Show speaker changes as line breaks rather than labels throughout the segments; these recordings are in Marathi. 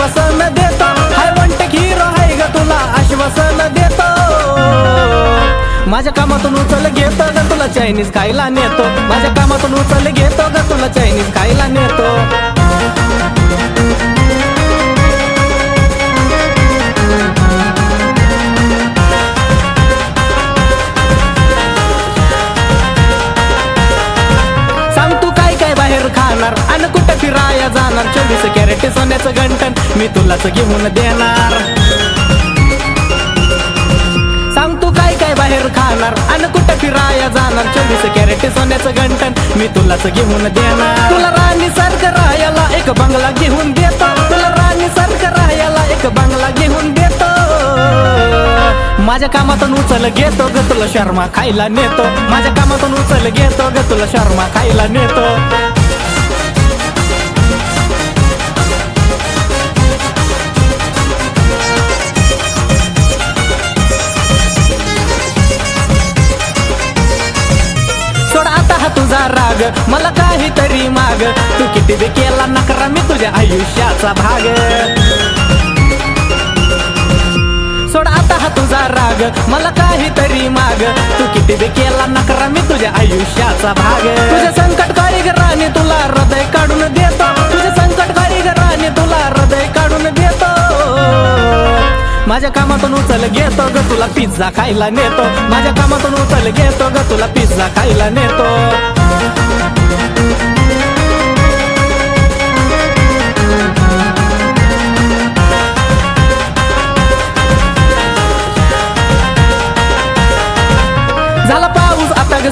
आश्वासन देतो. हाय वंट हिरो हाय ग तुला आश्वासन देतो. माझ्या कामातून उचल घेतो ग तुला चायनीज खायला नेतो. माझ्या कामातून उचल घेतो ग तुला चायनीज खायला नेतो. जाणार. आणि कुठं फिराया जाणार? चोवीस कॅरेट सोन्याचं गंटन मी तुलाच घेऊन देणार. सांग तू काय काय बाहेर खाणार? आणि कुठं फिराया जाणार? चोवीस कॅरेट सोन्याचं गंटन मी तुलाच घेऊन देणार. तुला राणी सारखं राहायला एक बंगला घेऊन देतो. तुला राणी सारखं राहायला एक बंगला घेऊन देतो. माझ्या कामातून उचल घेतो ग तुला शर्मा खायला नेतो. माझ्या कामातून उचल घेतो ग तुला शर्मा खायला नेतो. तुझा राग. मला काहीतरी माग. तू किती बी केला नकरा मी तुझ्या आयुष्याचा भाग. सोड आता हा तुझा राग. मला काहीतरी माग. तू किती बी केला नकरा मी तुझ्या आयुष्याचा भाग. तुझ्या संकट काळी तुला हृदय काढून देतो. तुझ्या संकट काळी तुला हृदय काढून देतो. माझ्या कामातून उचल घेतो ग तुला पिझ्झा खायला नेतो. माझ्या कामातून उचल घेतो ग तुला पिझ्झा खायला नेतो.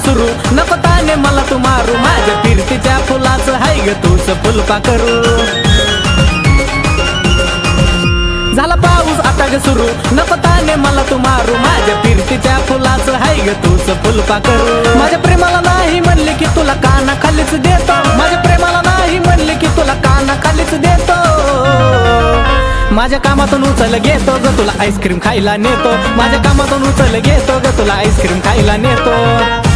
सुरू. नको ताने मला तू मारू. माझ्या फिरतीच्या फुलाचं हाय ग तूच फुलपा करू झाला पाऊस आता ग सुरू. नको ताने मला तू मारू. माझ्या फिरतीच्या फुलाचं हाय ग तूच फुलपा करू माझ्या प्रेमाला नाही म्हणले की तुला काना खालीच देतो. माझ्या प्रेमाला नाही म्हणले की तुला काना खालीच देतो. माझ्या कामातून उचल घेतो ग तुला आईस्क्रीम खायला नेतो. माझ्या कामातून उचल घेतो ग तुला आईस्क्रीम खायला नेतो.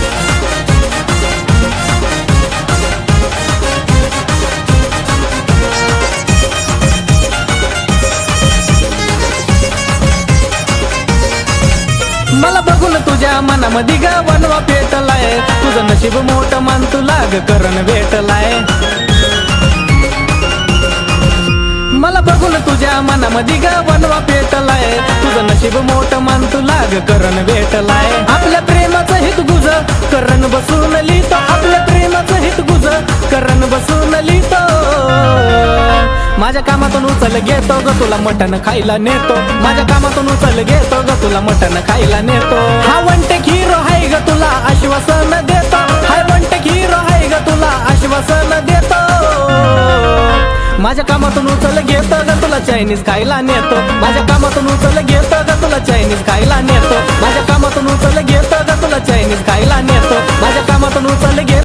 मनामध्ये ग वनवा पेटलाय तुझं नशीब मोठ मान तुला करण भेटलाय. मला बघून तुझ्या मनामध्ये ग वनवा पेटलाय तुझं नशीब मोठ मान तुला ग करण भेटलाय. आपल्या प्रेमाचं हित गुज करण बसून लिहितो. आपल्या प्रेमाचं हित गुज करण बसून लिहितो. माझ्या कामातून उचल घेतो ग तुला मटण खायला नेतो. माझ्या कामातून उचल घेतो ग तुला मटण खायला नेतो. हा वंटे ग तुला आश्वासन देतो. हाय म्हणते हिरो हाय ग तुला आश्वासन देतो. माझ्या कामातून उचल घेतो ग तुला चायनीज खायला नेतो. माझ्या कामातून उचल घेतो ग तुला